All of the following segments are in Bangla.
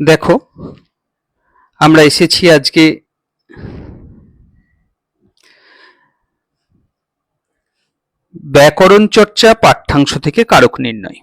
দেখো, আমরা এসেছি আজকে ব্যাকরণ চর্চা পাঠ্যাংশ থেকে কারক নির্ণয়।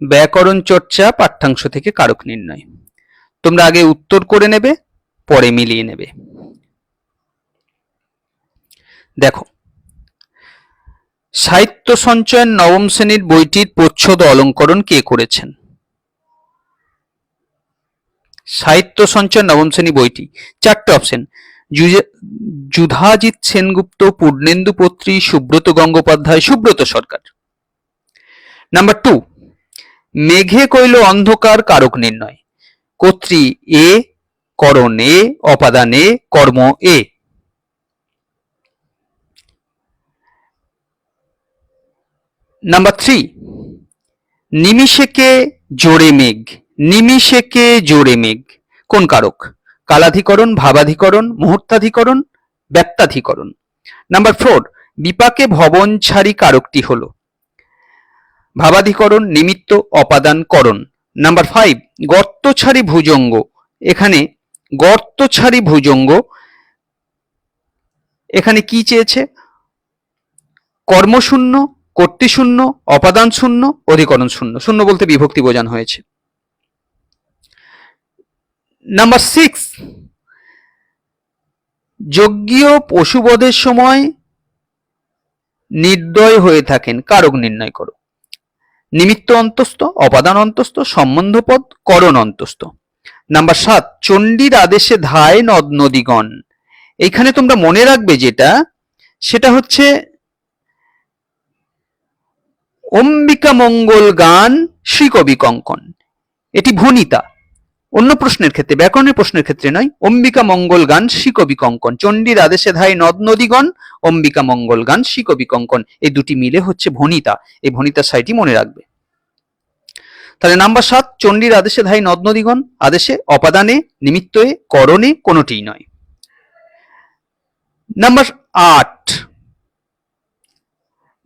ব্যাকরণ চর্চা পাঠ্যাংশ থেকে কারক নির্ণয়। তোমরা আগে উত্তর করে নেবে, পরে মিলিয়ে নেবে। দেখো সাহিত্য সঞ্চয়ন নবম শ্রেণির বইটির প্রচ্ছদ অলঙ্করণ কে করেছেন? সাহিত্য সঞ্চয় নবম শ্রেণি বইটি। চারটে option. Yudhajit Sengupta, Purnendu Patri, Subrata Gangopadhyay, Subrata Sarkar. Number two. মেঘে কইল অন্ধকার, কারক নির্ণয়। কর্ত্রী এ, করণ এ, অপাদান এ, কর্ম এ। নাম্বার থ্রি নিমিষেকে জোরে মেঘ, নিমিষেকে জোরে মেঘ। কোন কারক? কালাধিকরণ, ভাবাধিকরণ, মুহূর্তাধিকরণ ব্যক্তাধিকরণ নাম্বার ফোর বিপাকে ভবন ছাড়ি কারকটি হলো। ভাবাধিকরণ, নিমিত্ত অপাদান করণ নাম্বার ফাইভ গর্ত ছাড়ি ভুজঙ্গ। এখানে গর্ত ছাড়ি ভুজঙ্গ এখানে কি চেয়েছে? কর্মশূন্য কর্তৃশূন্য অপাদান শূন্য অধিকরণ শূন্য শূন্য বলতে বিভক্তি বোঝানো হয়েছে। নাম্বার সিক্স যজ্ঞীয় পশুবধের সময় নির্দয় হয়ে থাকেন, কারক নির্ণয় করো। নিমিত্ত অন্তস্থ, অপাদান অন্তস্থ, সম্বন্ধপদ, করণ অন্তস্থ। নাম্বার সাত, চণ্ডীর আদেশে ধায় নদ নদীগণ। এইখানে তোমরা মনে রাখবে যেটা, সেটা হচ্ছে অম্বিকা মঙ্গল গান শ্রীকবি কঙ্কন। এটি ভনিতা। অন্য প্রশ্নের ক্ষেত্রে, ব্যাকরণের প্রশ্নের ক্ষেত্রে নয়, অম্বিকা মঙ্গল গান শ্রীকবি কঙ্কন। চণ্ডীর আদেশে ধায় নদ নদীগণ, অম্বিকা মঙ্গল গান শ্রীকবি কঙ্কন। এই দুটি মিলে হচ্ছে ভনিতা। এই ভনিতা সাইটি মনে রাখবে। তাহলে নাম্বার সাত, চণ্ডীর আদেশে ধাই নদ নদীগণ, আদেশে অপাদানে, নিমিত্তয়ে, করণে কোনোটিই নয়। নাম্বার আট।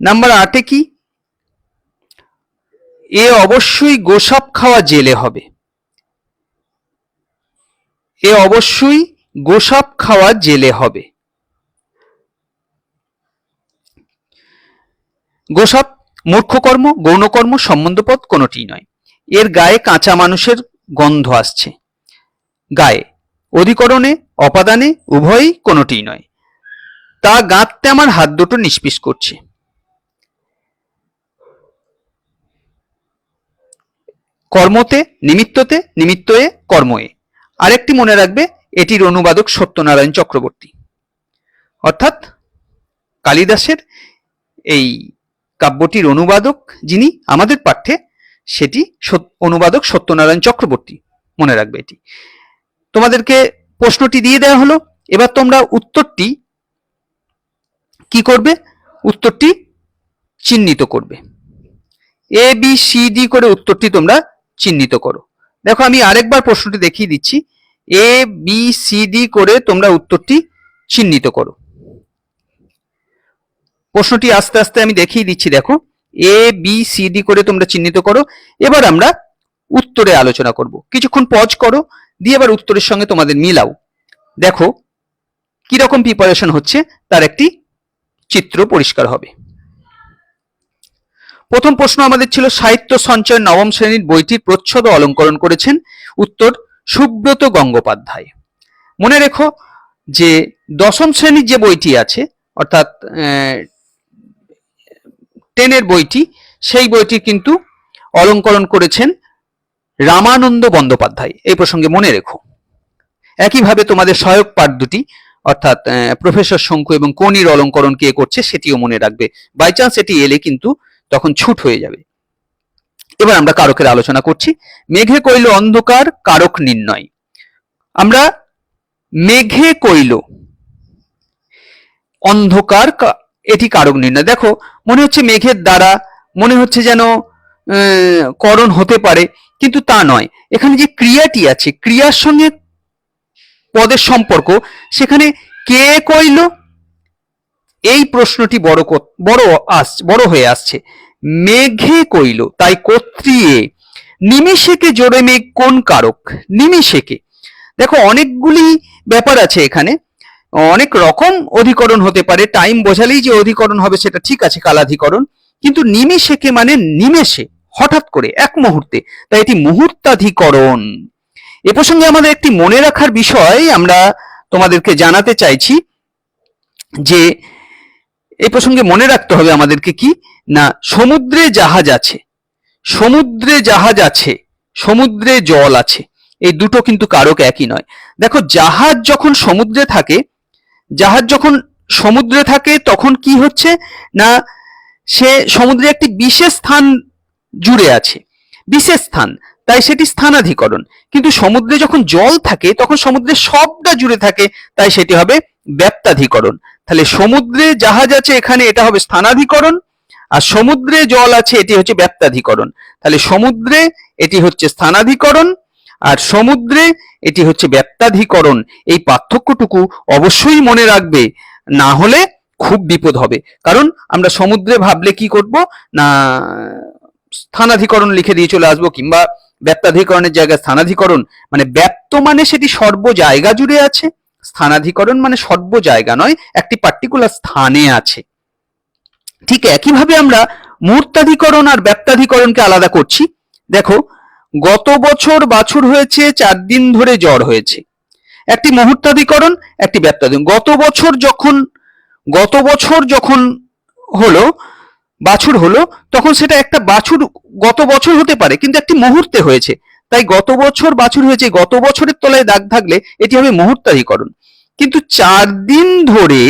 নাম্বার আটে কি? এ অবশ্যই গোসাপ খাওয়া জেলে হবে। এ অবশ্যই গোসাপ খাওয়া জেলে হবে। গোসাপ মূর্খকর্ম, গৌণকর্ম সম্বন্ধপদ কোনোটি নয়। এর গায়ে কাঁচা মানুষের গন্ধ আসছে। গায়ে, অধিকরণে, অপাদানে, উভয়ই কোনোটিই নয়। তা গাঁততে আমার হাত দুটো নিষ্পিস করছে। কর্মতে, নিমিত্ততে, নিমিত্তয়ে, কর্ময়ে। আরেকটি মনে রাখবে, এটির অনুবাদক সত্যনারায়ণ চক্রবর্তী। অর্থাৎ কালিদাসের এই কাব্যটির অনুবাদক যিনি আমাদের পাঠ্যে, সেটি অনুবাদক সত্যনারায়ণ চক্রবর্তী মনে রাখবে এটি। তোমাদেরকে প্রশ্নটি দিয়ে দেওয়া হলো, এবার তোমরা উত্তরটি কি করবে? উত্তরটি চিহ্নিত করবে। এ বি সি ডি করে উত্তরটি তোমরা চিহ্নিত করো। দেখো, আমি আরেকবার প্রশ্নটি দেখিয়ে দিচ্ছি। এ বি সি ডি করে তোমরা উত্তরটি চিহ্নিত করো। প্রশ্নটি আস্তে আস্তে আমি দেখিয়ে দিচ্ছি, দেখো। এ বি সি ডি করে তোমরা চিহ্নিত করো। এবার আমরা উত্তরে আলোচনা করব। কিছুক্ষণ পজ করো, দিয়ে এবার উত্তরের সঙ্গে তোমাদের মিলাও। দেখো, কীরকম প্রিপারেশন হচ্ছে, তার একটি চিত্র পরিষ্কার হবে। প্রথম প্রশ্ন আমাদের ছিল সাহিত্য সঞ্চয় নবম শ্রেণির বইটির প্রচ্ছদ অলঙ্করণ করেছেন। উত্তর, সুব্রত গঙ্গোপাধ্যায়। মনে রেখো যে দশম শ্রেণির যে বইটি আছে, অর্থাৎ টেনের বইটি, সেই বইটি কিন্তু অলঙ্করণ করেছেন রামানন্দ বন্দ্যোপাধ্যায়। এই প্রসঙ্গে মনে রেখো। একইভাবে তোমাদের সহায়ক পাঠ দুটি, অর্থাৎ প্রফেসর শঙ্কু এবং কনির অলঙ্করণ কে করছে সেটিও মনে রাখবে। বাই চান্স এটি এলে কিন্তু তখন ছুট হয়ে যাবে। এবার আমরা কারকের আলোচনা করছি। মেঘে কইল অন্ধকার, কারক নির্ণয়। আমরা মেঘে কইল অন্ধকার এটি কারক নির্ণয়। দেখো, মনে হচ্ছে মেঘের দ্বারা, মনে হচ্ছে যেন করণ হতে পারে, কিন্তু তা নয়। এখানে যে ক্রিয়াটি আছে, ক্রিয়ার সঙ্গে পদের সম্পর্ক, সেখানে কে কইল? এই প্রশ্নটি বড় বড় আস বড় হয়ে আসছে। মেঘে কইল, তাই কর্ত্রিয়ে নিমিষেকে জোরে মেঘ কোন কারক? নিমিষেকে। দেখো, অনেকগুলি ব্যাপার আছে এখানে। অনেক রকম অধিকরণ হতে পারে। টাইম বোঝালেই যে অধিকরণ হবে সেটা ঠিক আছে, কালাধিকরণ। কিন্তু নিমিষেকে মানে নিমেষে, হঠাৎ করে, এক মুহূর্তে। তাই এটি মুহূর্তাধিকরণ। এ প্রসঙ্গে আমাদের একটি মনে রাখার বিষয় আমরা তোমাদেরকে জানাতে চাইছি যে এই প্রসঙ্গে মনে রাখতে হবে আমাদেরকে কি? না, সমুদ্রে জাহাজ আছে, সমুদ্রে জাহাজ আছে, সমুদ্রে জল আছে, এই দুটো কিন্তু কারক একই নয়। দেখো, জাহাজ যখন সমুদ্রে থাকে, জাহাজ যখন সমুদ্রে থাকে, তখন কি হচ্ছে? না, সে সমুদ্রে একটি বিশেষ স্থান জুড়ে আছে, বিশেষ স্থান, তাই সেটি স্থানাধিকরণ। কিন্তু সমুদ্রে যখন জল থাকে, তখন সমুদ্রে সবটা জুড়ে থাকে, তাই সেটি হবে ব্যাপ্তাধিকরণ। তাহলে সমুদ্রে জাহাজ আছে এখানে, এটা হবে স্থানাধিকরণ, আর সমুদ্রে জল আছে, এটি হচ্ছে ব্যাপ্তাধিকরণ। তাহলে সমুদ্রে এটি হচ্ছে স্থানাধিকরণ, আর সমুদ্রে এটি হচ্ছে ব্যাপ্তাধিকরণ। এই পার্থক্যটুকু অবশ্যই মনে রাখবে, না হলে খুব বিপদ হবে। কারণ আমরা সমুদ্রে ভাবলে কি করব? না, স্থানাধিকরণ লিখে দিয়ে চলে আসব, কিংবা ব্যাপ্তাধিকরণের জায়গায় স্থানাধিকরণ মানে ব্যাপ্ত মানে সেটি সর্ব জায়গা জুড়ে আছে। স্থানাধিকরণ মানে সর্ব জায়গা নয়, একটি পার্টিকুলার স্থানে আছে। ঠিক একইভাবে আমরা মুহূর্তাধিকরণ আর ব্যাপ্তাধিকরণকে আলাদা করছি। দেখো, গত বছর বাছুর হয়েছে, চার দিন ধরে জ্বর হয়েছে। একটি মুহূর্তাধিকরণ, একটি ব্যাপ্তাধিকরণ। গত বছর যখন, গত বছর যখন হলো, বাছুর হলো, তখন সেটা একটা বাছুর গত বছর হতে পারে, কিন্তু একটি মুহূর্তে হয়েছে। তাই গত বছর বাছুর হয়েছে, গত বছরের তলায় দাগ থাকলে এটি হবে মুহূর্তাধিকরণ। কিন্তু চার দিন ধরে,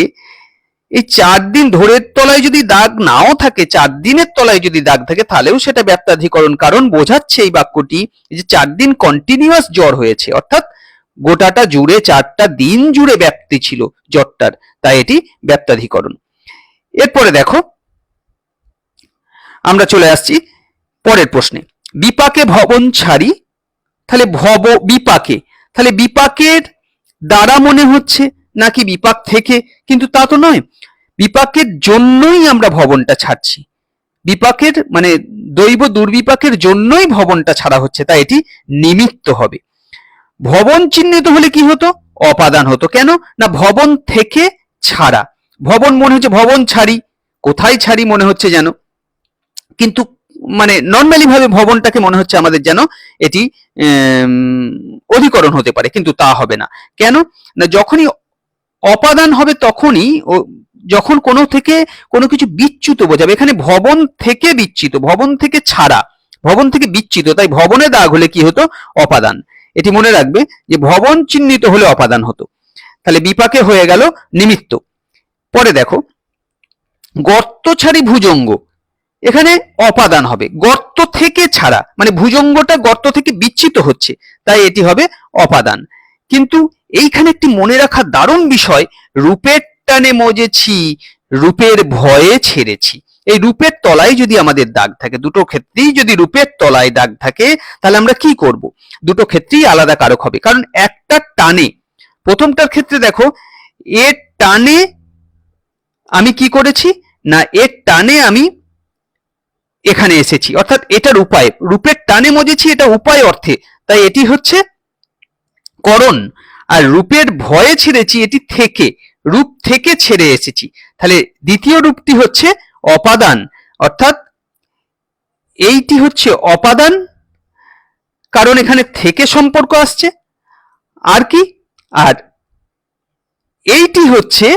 এই চার দিন ধরের তলায় যদি দাগ নাও থাকে, চার দিনের তলায় যদি দাগ থাকে, তাহলেও সেটা ব্যাপ্তাধিকরণ। কারণ বোঝাচ্ছে এই বাক্যটি যে চার দিন কন্টিনিউয়াস জ্বর হয়েছে, অর্থাৎ গোটাটা জুড়ে, চারটা দিন জুড়ে ব্যাপ্তি ছিল জ্বরটার, তাই এটি ব্যাপ্তাধিকরণ। এরপরে দেখো, আমরা চলে আসছি পরের প্রশ্নে। বিপাকে ভবন ছাড়ি তাহলে ভব বিপাকে। তাহলে বিপাকের দ্বারা মনে হচ্ছে নাকি বিপাক থেকে, কিন্তু তা তো নয়। বিপাকের জন্যই আমরা ভবনটা ছাড়ছি। বিপাকের মানে দৈব দুর্বিপাকের জন্যই ভবনটা ছাড়া হচ্ছে তাই এটি নিমিত্ত হবে। ভবন চিহ্নিত হলে কি হতো? অপাদান হতো। কেন? না, ভবন থেকে ছাড়া। ভবন মনে হচ্ছে ভবন ছাড়ি। কোথায় ছাড়ি মনে হচ্ছে যেন? কিন্তু মানে নর্মালি ভাবে ভবনটাকে মনে হচ্ছে আমাদের যেন এটি অধিকরণ হতে পারে, কিন্তু তা হবে না। কেন? না, যখনই অপাদান হবে তখনই যখন কোনো থেকে কোনো কিছু বিচ্যুত বোঝাবে এখানে ভবন থেকে বিচ্যুত, ভবন থেকে ছাড়া, ভবন থেকে বিচ্ছিত তাই ভবনে দাগ হলে কি হতো? অপাদান। এটি মনে রাখবে যে ভবন চিহ্নিত হলে অপাদান হতো। তাহলে বিপাকে হয়ে গেল নিমিত্ত। পরে দেখো গর্ত ছাড়ি ভুজঙ্গ। এখানে অপাদান হবে। গর্ত থেকে ছাড়া মানে ভুজঙ্গটা গর্ত থেকে বিচ্ছিত হচ্ছে, তাই এটি হবে অপাদান। কিন্তু এইখানে একটি মনে রাখা দারুণ বিষয়, রূপের টানে মজেছি, রূপের ভয়ে ছেড়েছি। এই রূপের তলায় যদি আমাদের দাগ থাকে, দুটো ক্ষেত্রেই যদি রূপের তলায় দাগ থাকে, তাহলে আমরা কি করব? দুটো ক্ষেত্রেই আলাদা কারক হবে। কারণ একটা টানে, প্রথমটার ক্ষেত্রে দেখো, এর টানে আমি কি করেছি? না, এর টানে আমি এখানে এসেছি। অর্থাৎ এটার উপায়, রূপের টানে মজেছি এটা উপায় অর্থে। তাই এটি হচ্ছে করণ। আর রূপের ভয়ে ছেড়েছি এটি থেকে, রূপ থেকে ছেড়ে এসেছি। তাহলে দ্বিতীয় রূপটি হচ্ছে অপাদান। অর্থাৎ এইটি হচ্ছে অপাদান, কারণ এখানে থেকে সম্পর্ক আসছে। আর কি? আর এইটি হচ্ছে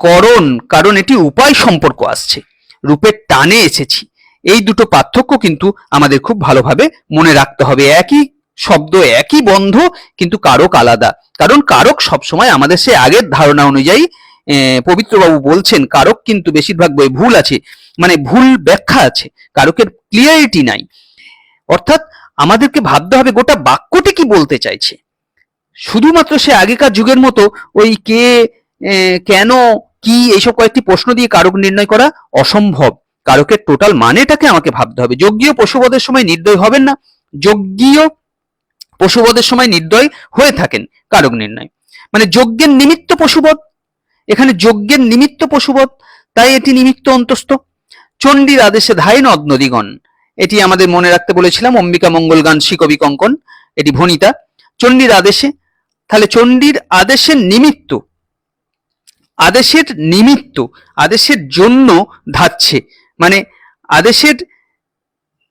করণ, কারণ এটি উপায় সম্পর্ক আসছে। রূপের টানে এসেছি। এই দুটো পার্থক্য কিন্তু আমাদের খুব ভালোভাবে মনে রাখতে হবে। একই শব্দ, একই বন্ধ, কিন্তু কারক আলাদা। কারণ কারক সবসময় আমাদের সে আগের ধারণা অনুযায়ী পবিত্রবাবু বলছেন, কারক কিন্তু বেশিরভাগ বই ভুল আছে মানে ভুল ব্যাখ্যা আছে, কারকের ক্লিয়ারিটি নাই। অর্থাৎ আমাদেরকে ভাবতে হবে গোটা বাক্যটি কি বলতে চাইছে। শুধুমাত্র সে আগেকার যুগের মতো ওই কে কেন কি এইসব কয়েকটি প্রশ্ন দিয়ে কারক নির্ণয় করা অসম্ভব? কারকের টোটাল মানেটাকে আমাকে ভাবতে হবে। যজ্ঞীয় পশুবধের সময় নির্দয় হবেন না। যজ্ঞীয় পশুবধের সময় নির্দয় হয়ে থাকেন কারক নির্ণয়। মানে যজ্ঞের নিমিত্ত পশুবধ। এখানে যজ্ঞের নিমিত্ত পশুবধ, তাই এটি নিমিত্ত অন্তস্থ। চণ্ডীর আদেশে ধাই নদ নদীগণ এটি আমাদের মনে রাখতে বলেছিলাম, অম্বিকা মঙ্গল গান কবি কঙ্কন। এটি ভনিতা চণ্ডীর আদেশে, তাহলে চণ্ডীর আদেশের নিমিত্ত আদেশের নিমিত্ত, আদেশের জন্য ধাচ্ছে। মানে আদেশের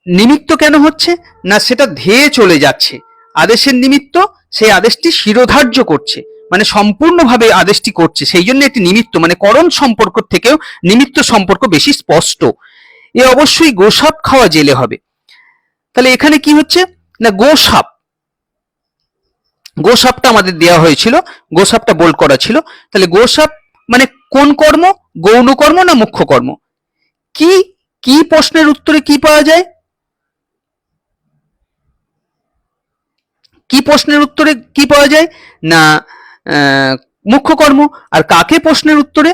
নিমিত্ত কেন হচ্ছে? না, সেটা ধেয়ে চলে যাচ্ছে। আদেশের নিমিত্ত সেই আদেশটি শিরোধার্য করছে। মানে সম্পূর্ণভাবে আদেশটি করছে। সেই জন্য একটি নিমিত্ত। মানে করণ সম্পর্ক থেকেও নিমিত্ত সম্পর্ক বেশি স্পষ্ট। এ অবশ্যই গোসাপ খাওয়া জেলে হবে। তাহলে এখানে কি হচ্ছে? না, গোসাপ। গোসাপটা আমাদের দেওয়া হয়েছিল। গোসাপটা বোল্ড করা ছিল। তাহলে গোসাপ মানে কোন কর্ম? গৌণ কর্ম না মুখ্য কর্ম? কি কি প্রশ্নের উত্তরে কি পাওয়া যায়? কি প্রশ্নের উত্তরে কি পাওয়া যায়? না মুখ্য কর্ম। আর কাকে প্রশ্নের উত্তরে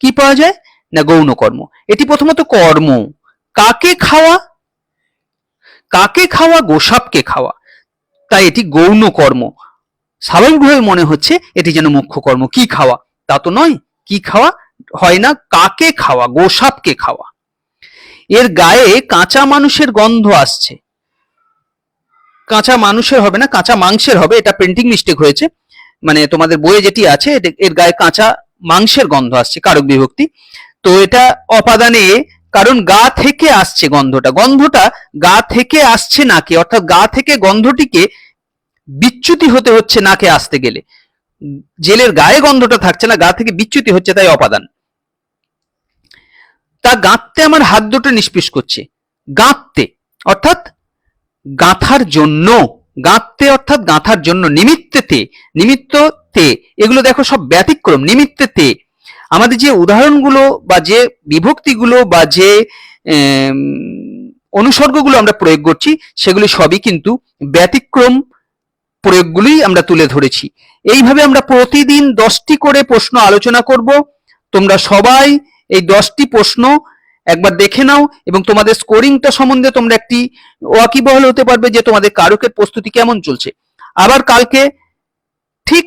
কি পাওয়া যায়? না, গৌণ কর্ম। এটি প্রথমত কর্ম। কাকে খাওয়া? কাকে খাওয়া? গোসাপকে খাওয়া। তাই এটি গৌণ কর্ম। স্বাভাবিকভাবে মনে হচ্ছে এটি যেন মুখ্য কর্ম। কি খাওয়া? তা তো নয়। কি খাওয়া? হয় না কাকে খাওয়া? গোসাপকে খাওয়া। এর গায়ে কাঁচা মানুষের গন্ধ আসছে। কাঁচা মানুষের হবে না, কাঁচা মাংসের হবে, এটা প্রিন্টিং মিস্টেক হয়েছে। মানে তোমাদের বইয়ে যেটি আছে এর গায়ে কাঁচা মাংসের গন্ধ আসছে, কারক বিভক্তি। তো এটা অপাদানে, কারণ গা থেকে আসছে গন্ধটা। গন্ধটা গা থেকে আসছে নাকে, অর্থাৎ গা থেকে গন্ধটিকে বিচ্যুতি হতে হচ্ছে নাকে আসতে গেলে। জেলের গায়ে গন্ধটা থাকছে না, গা থেকে বিচ্যুতি হচ্ছে, তাই অপাদান। তা গাঁততে আমার হাত দুটো নিষ্পিস করছে। গাঁততে, অর্থাৎ গাঁথার জন্য, গাঁততে অর্থাৎ গাঁথার জন্য, নিমিত্তেতে, নিমিত্ততে, এগুলো দেখো সব ব্যতিক্রম, নিমিত্তেতে। আমাদের যে উদাহরণগুলো বা যে বিভক্তিগুলো বা যে অনুসর্গগুলো আমরা প্রয়োগ করছি, সেগুলি সবই কিন্তু ব্যতিক্রম প্রয়োগগুলোই আমরা তুলে ধরেছি। এইভাবে আমরা প্রতিদিন দশটি করে প্রশ্ন আলোচনা করব। তোমরা সবাই এই দশটি প্রশ্ন একবার দেখে নাও এবং তোমাদের স্কোরিংটা সম্বন্ধে তোমরা একটি ওয়াকিবহল হতে পারবে যে তোমাদের কারকের প্রস্তুতি কেমন চলছে। আবার কালকে ঠিক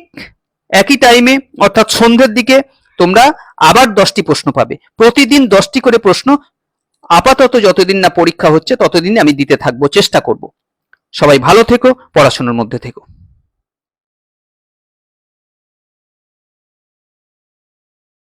একই টাইমে অর্থাৎ সন্ধ্যের দিকে, তোমরা আবার দশটি প্রশ্ন পাবে। প্রতিদিন দশটি করে প্রশ্ন আপাতত যতদিন না পরীক্ষা হচ্ছে ততদিন আমি দিতে থাকব, চেষ্টা করব। সবাই ভালো থেকো পড়াশোনার মধ্যে থেকো।